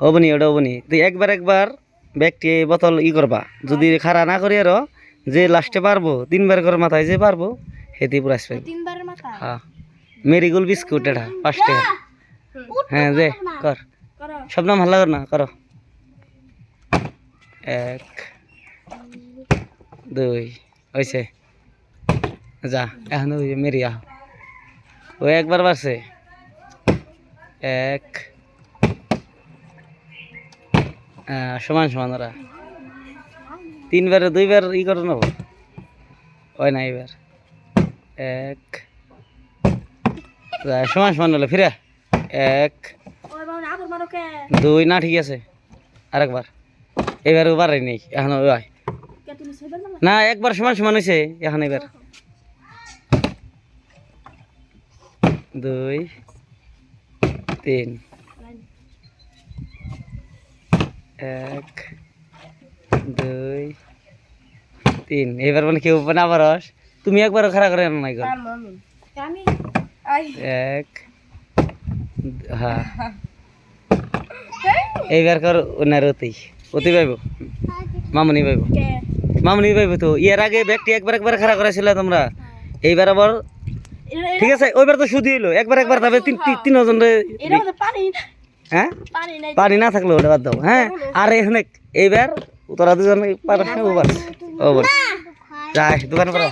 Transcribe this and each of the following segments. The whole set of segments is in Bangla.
হবনি ওটা হবনি তুই একবার একবার ব্যক্তি বোতল ই করবা। যদি খারা না করি আরও যে লাস্টে পারব তিনবার করে মাথায় যে পারব হেতি প্রাইস পাইব হ্যাঁ। মেরিগোল বিস্কুট এটা পাঁচ টাকা হ্যাঁ দে কর। সব নাম ভালো কর না করো। এক দুই হয়েছে যা এখন ওই যে মেরি আহ ও একবার বাড়ছে। এক আহ, সমান সমান ওরা। তিনবারে দুইবার ই করে নেব। হয় না এবার এক। সমান সমান হলো ফিরে। এক। ওই দুই না ঠিক আছে। আরেকবার। এবার ও বাড়াই নেই এখন ওই হয়। না একবার সমান সমান হয়েছে এখন এবার দুই তিন। এক দুই তিন। এবার মানে কেউ না পারস তুমি একবারও খারাপ করে আনো নাই এক হ্যাঁ এইবার কর ওনার অতি অতি পাইব। মামুনি পাইব। মামুনি পাইব তো। এর আগে ব্যক্তি একবার একবার খারাপ করেছিল তোমরা। এইবার আবার ঠিক আছে ওইবার তো শুধু এলো। একবার একবার তবে তিন তিন- তিনজন হ্যাঁ? পানি না থাকলে ওটা বাদ দাও হ্যাঁ? আর এখানে এইবার তোরা দুজন পারস না। ওবার ওবার যাই দোকান করা।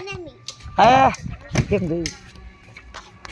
হ্যাঁ কেমন?